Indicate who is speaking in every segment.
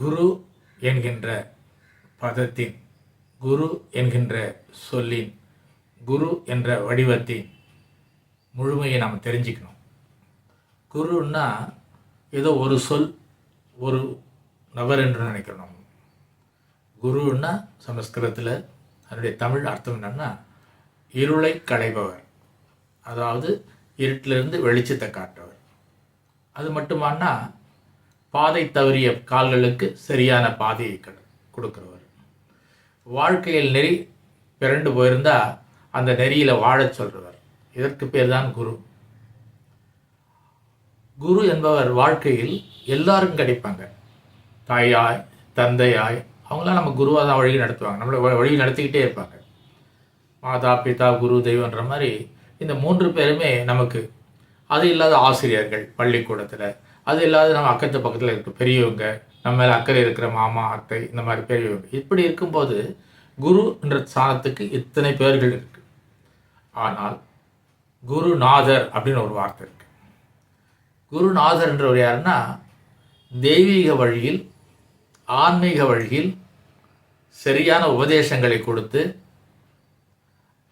Speaker 1: குரு என்கின்ற பதத்தின் குரு என்கின்ற சொல்லின் குரு என்ற வடிவத்தின் முழுமையை நாம் தெரிஞ்சுக்கணும். குருன்னா ஏதோ ஒரு சொல் ஒரு நபர் என்று நினைக்கிறோம் குருன்னா சமஸ்கிருதத்தில் அதனுடைய தமிழ் அர்த்தம் என்னென்னா இருளை களைபவர். அதாவது இருட்டிலிருந்து வெளிச்சத்தை காட்டவர் அது மட்டுமானா பாதை தவறிய கால்களுக்கு சரியான பாதையை கொடுக்குறவர். வாழ்க்கையில் நெறி பிறண்டு போயிருந்தா அந்த நெறியில் வாழச் சொல்றவர். இதற்கு பேர் தான் குரு. குரு என்பவர் வாழ்க்கையில் எல்லாருக்கும் கிடைப்பாங்க. தாயாய் தந்தையாய் அவங்களாம் நம்ம குருவாக தான் வழி நடத்துவாங்க. நம்மளை வ- வழி நடத்திக்கிட்டே இருப்பாங்க. மாதா பிதா குரு தெய்வன்ற மாதிரி இந்த மூன்று பேருமே நமக்கு அது இல்லாத ஆசிரியர்கள் பள்ளிக்கூடத்தில் அது இல்லாத நம்ம அக்கத்து பக்கத்தில் இருக்க பெரியவங்க நம்ம மேலே அக்கறை இருக்கிற மாமா அத்தை இந்த மாதிரி பெரியவங்க. இப்படி இருக்கும்போது குரு என்ற ஸ்தானத்துக்கு இத்தனை பேர்கள் இருக்கு. ஆனால் குருநாதர் அப்படின்னு ஒரு வார்த்தை இருக்கு. குருநாதர் என்றவர் யாருன்னா தெய்வீக வழியில் ஆன்மீக வழியில் சரியான உபதேசங்களை கொடுத்து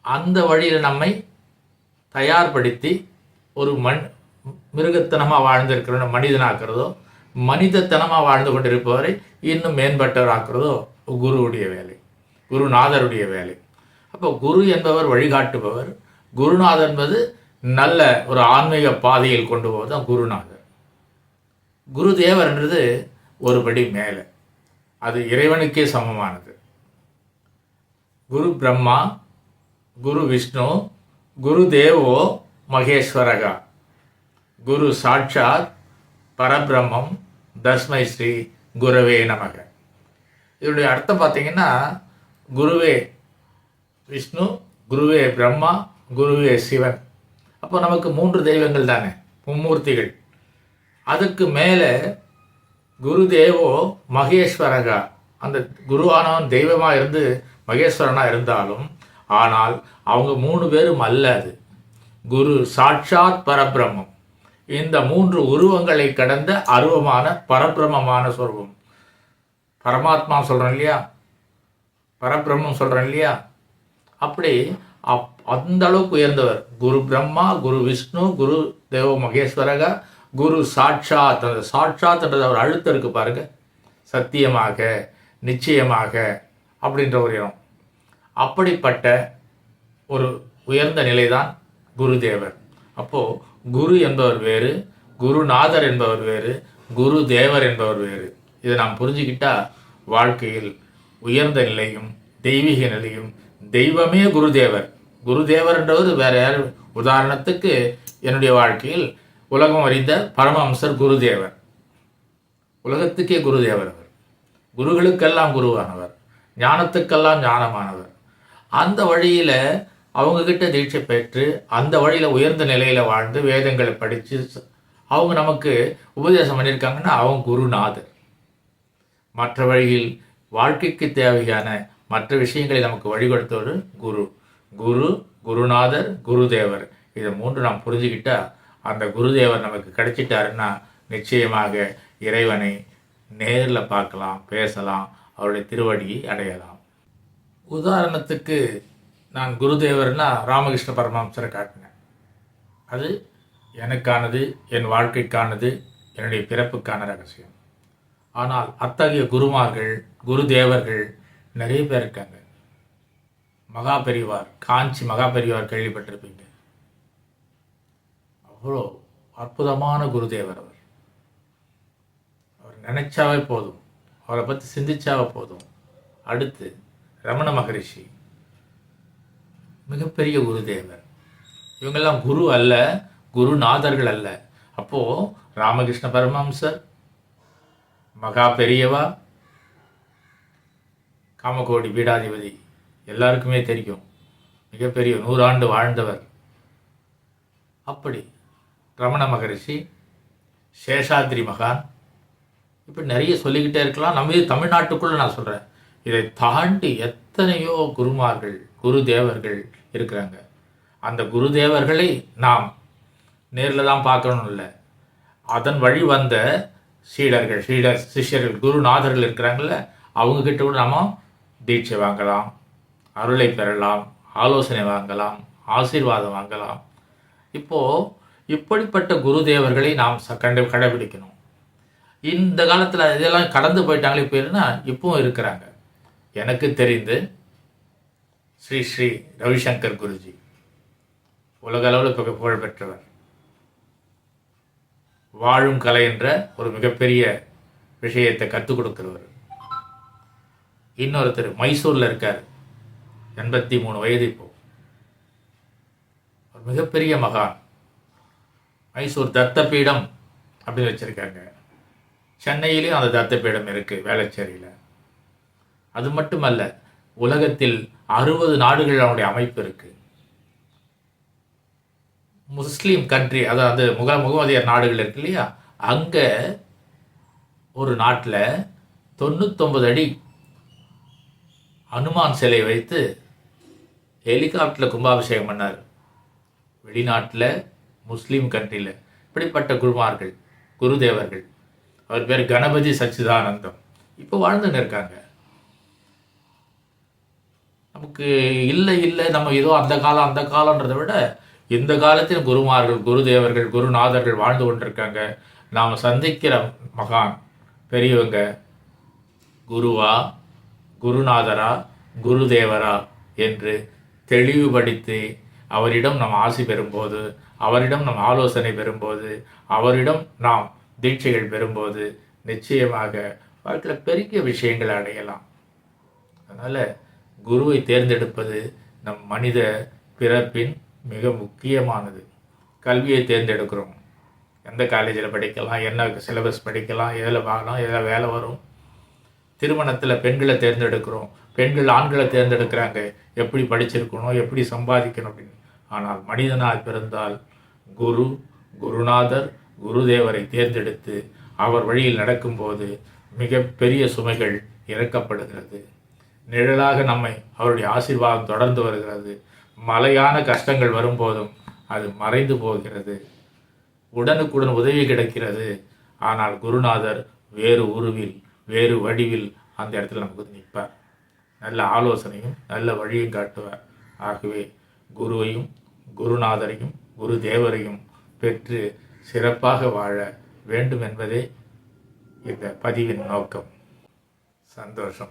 Speaker 1: அந்த வழியில் நம்மை தயார்படுத்தி ஒரு மண் மிருகத்தனமாக வாழ்ந்திருக்கிற மனிதனாக்குறதோ மனிதத்தனமாக வாழ்ந்து கொண்டிருப்பவரை இன்னும் மேம்பட்டவராக்குறதோ குருவுடைய வேலை குருநாதருடைய வேலை. அப்போ குரு என்பவர் வழிகாட்டுபவர். குருநாதர் என்பது நல்ல ஒரு ஆன்மீக பாதையில் கொண்டு போவது தான் குருநாதர். குருதேவர்ன்றது ஒரு படி மேலே. அது இறைவனுக்கே சமமானது. குரு பிரம்மா குரு விஷ்ணு குரு தேவோ மகேஸ்வரகா. குரு சாட்சாத் பரபிரம்மம் தஸ்மை ஸ்ரீ குரவே நமக. இதனுடைய அர்த்தம் பார்த்தீங்கன்னா குருவே விஷ்ணு குருவே பிரம்மா குருவே சிவன். அப்போ நமக்கு மூன்று தெய்வங்கள் தானே மும்மூர்த்திகள். அதுக்கு மேலே குருதேவோ மகேஸ்வரகா. அந்த குருவானவன் தெய்வமாக இருந்து மகேஸ்வரனாக இருந்தாலும் ஆனால் அவங்க மூணு பேரும் அல்ல அது. குரு சாட்சாத் பரபிரம்மம். இந்த மூன்று உருவங்களை கடந்த அருவமான பரபிரமமான சொருபம் பரமாத்மா சொல்கிறோம் இல்லையா? பரபிரம்மம் சொல்கிறோம் இல்லையா? அப்படி அப் அந்த அளவுக்கு உயர்ந்தவர். குரு பிரம்மா குரு விஷ்ணு குரு தேவ மகேஸ்வரக குரு சாட்சாத். அந்த சாட்சாத்ன்றது அவர் அழுத்தம் இருக்கு பாருங்க. சத்தியமாக நிச்சயமாக அப்படின்ற ஒரு இடம் அப்படிப்பட்ட ஒரு உயர்ந்த நிலைதான் குருதேவர். அப்போது குரு என்பவர் வேறு குருநாதர் என்பவர் வேறு குரு தேவர் என்பவர் வேறு. இதை நாம் புரிஞ்சுக்கிட்டா வாழ்க்கையில் உயர்ந்த நிலையும் தெய்வீக நிலையும் தெய்வமே குருதேவர் குருதேவர்ன்றவர் வேற யார்? உதாரணத்துக்கு என்னுடைய வாழ்க்கையில் உலகம் அறிந்த பரமஹம்சர் குருதேவர் உலகத்துக்கே குருதேவர் அவர். குருகளுக்கெல்லாம் குருவானவர். ஞானத்துக்கெல்லாம் ஞானமானவர். அந்த வழியில் அவங்கக்கிட்ட தீட்சை பெற்று அந்த வழியில் உயர்ந்த நிலையில் வாழ்ந்து வேதங்களை படித்து அவங்க நமக்கு உபதேசம் பண்ணியிருக்காங்கன்னா அவங்க குருநாதர். மற்ற வழியில் வாழ்க்கைக்கு தேவையான மற்ற விஷயங்களை நமக்கு வழிகொடுத்தவர் குரு. குரு குருநாதர் குருதேவர். இதை மூன்று நாம் புரிஞ்சுக்கிட்டா அந்த குருதேவர் நமக்கு கிடைச்சிட்டாருன்னா நிச்சயமாக இறைவனை நேரில் பார்க்கலாம் பேசலாம் அவருடைய திருவடியை அடையலாம். உதாரணத்துக்கு நான் குருதேவர்னா ராமகிருஷ்ண பரமஹம்சரை காட்டினேன். அது எனக்கானது என் வாழ்க்கைக்கானது என்னுடைய பிறப்புக்கான ரகசியம். ஆனால் அத்தகைய குருமார்கள் குருதேவர்கள் நிறைய பேர் இருக்காங்க. மகா பெரியவார் காஞ்சி மகா பெரிவார் கேள்விப்பட்டிருப்பீங்க. அவ்வளோ அற்புதமான குருதேவர் அவர். அவர் நினைச்சாவே போதும். அவரை பற்றி சிந்திச்சாவே போதும். அடுத்து ரமண மகரிஷி. மிகப்பெரிய குருதேவர் இவங்கெல்லாம் குரு அல்ல குருநாதர்கள் அல்ல. அப்போ ராமகிருஷ்ண பரமஹம்சர் மகா பெரியவா காமகோடி பீடாதிபதி எல்லாருக்குமே தெரியும். மிகப்பெரிய நூறாண்டு வாழ்ந்தவர். அப்படி ரமண மகரிஷி சேஷாத்ரி மகான் இப்படி நிறைய சொல்லிக்கிட்டே இருக்கலாம். நம்ம இது தமிழ்நாட்டுக்குள்ளே நான் சொல்கிறேன் இதை தாண்டி எத்தனையோ குருமார்கள் குரு தேவர்கள் இருக்கிறாங்க. அந்த குரு தேவர்களை நாம் நேரில் தான் பார்க்கணும் இல்லை. அதன் வழி வந்த சீடர்கள் சீடர் சிஷ்யர்கள் குருநாதர்கள் இருக்கிறாங்கல்ல அவங்க கிட்ட கூட நாம தீட்சை வாங்கலாம் அருளை பெறலாம் ஆலோசனை வாங்கலாம் ஆசீர்வாதம் வாங்கலாம். இப்போ இப்படிப்பட்ட குரு தேவர்களை நாம் கண்டு கடைபிடிக்கணும். இந்த காலத்தில் இதெல்லாம் கடந்து போயிட்டாங்களே இப்போ இப்பவும் இருக்கிறாங்க. எனக்கு தெரிந்து ஸ்ரீ ஸ்ரீ ரவிசங்கர் குருஜி உலக அளவில் புகழ் பெற்றவர் வாழும் கலை என்ற ஒரு மிகப்பெரிய விஷயத்தை கற்றுக் கொடுக்கிறவர். இன்னொருத்தர் மைசூரில் இருக்கார். எண்பத்தி மூணு வயது இப்போ. ஒரு மிகப்பெரிய மகான். மைசூர் தத்தபீடம் அப்படின்னு வச்சுருக்காங்க. சென்னையிலையும் அந்த தத்தபீடம் இருக்குது வேளச்சேரியில். அது மட்டுமல்ல உலகத்தில் அறுபது நாடுகள் அவனுடைய அமைப்பு இருக்கு. முஸ்லீம் கண்ட்ரி அதாவது முக முகமதியர் நாடுகள் இருக்கு இல்லையா? அங்கே ஒரு நாட்டில் தொண்ணூத்தொம்பது அடி அனுமான் சிலை வைத்து ஹெலிகாப்டரில் கும்பாபிஷேகம் பண்ணார். வெளிநாட்டில் முஸ்லீம் கண்ட்ரியில் இப்படிப்பட்ட குருமார்கள் குருதேவர்கள். அவர் பேர் கணபதி சச்சிதானந்தம். இப்போ வாழ்ந்துன்னு இருக்காங்க. நமக்கு இல்லை இல்லை நம்ம ஏதோ அந்த காலம் அந்த காலன்றதை விட இந்த காலத்தில் குருமார்கள் குருதேவர்கள் குருநாதர்கள் வாழ்ந்து கொண்டிருக்காங்க. நாம் சந்திக்கிற மகான் பெரியவங்க குருவா குருநாதரா குருதேவரா என்று தெளிவுபடுத்தி அவரிடம் நாம் ஆசி பெறும்போது அவரிடம் நாம் ஆலோசனை பெறும்போது அவரிடம் நாம் தீட்சைகள் பெறும்போது நிச்சயமாக வாழ்க்கையில் பெரிய விஷயங்களை அடையலாம். அதனால் குருவை தேர்ந்தெடுப்பது நம் மனித பிறப்பின் மிக முக்கியமானது. கல்வியை தேர்ந்தெடுக்கிறோம். எந்த காலேஜில் படிக்கலாம் என்ன சிலபஸ் படிக்கலாம் எதில் பார்க்கலாம் எதில் வேலை வரும். திருமணத்தில் பெண்களை தேர்ந்தெடுக்கிறோம். பெண்கள் ஆண்களை தேர்ந்தெடுக்கிறாங்க. எப்படி படிச்சிருக்கணும் எப்படி சம்பாதிக்கணும் அப்படின்னு. ஆனால் மனிதனாக பிறந்தால் குரு குருநாதர் குருதேவரை தேர்ந்தெடுத்து அவர் வழியில் நடக்கும்போது மிகப்பெரிய சுமைகள் இறக்கப்படுகிறது. நிழலாக நம்மை அவருடைய ஆசீர்வாதம் தொடர்ந்து வருகிறது. மலையான கஷ்டங்கள் வரும்போதும் அது மறைந்து போகிறது. உடனுக்குடன் உதவி கிடைக்கிறது. ஆனால் குருநாதர் வேறு உருவில் வேறு வடிவில் அந்த இடத்துல நமக்கு நிற்பார். நல்ல ஆலோசனையும் நல்ல வழியும் காட்டுவார். ஆகவே குருவையும் குருநாதரையும் குரு தேவரையும் பெற்று சிறப்பாக வாழ வேண்டும் என்பதே இந்த பதிவின் நோக்கம். சந்தோஷம்.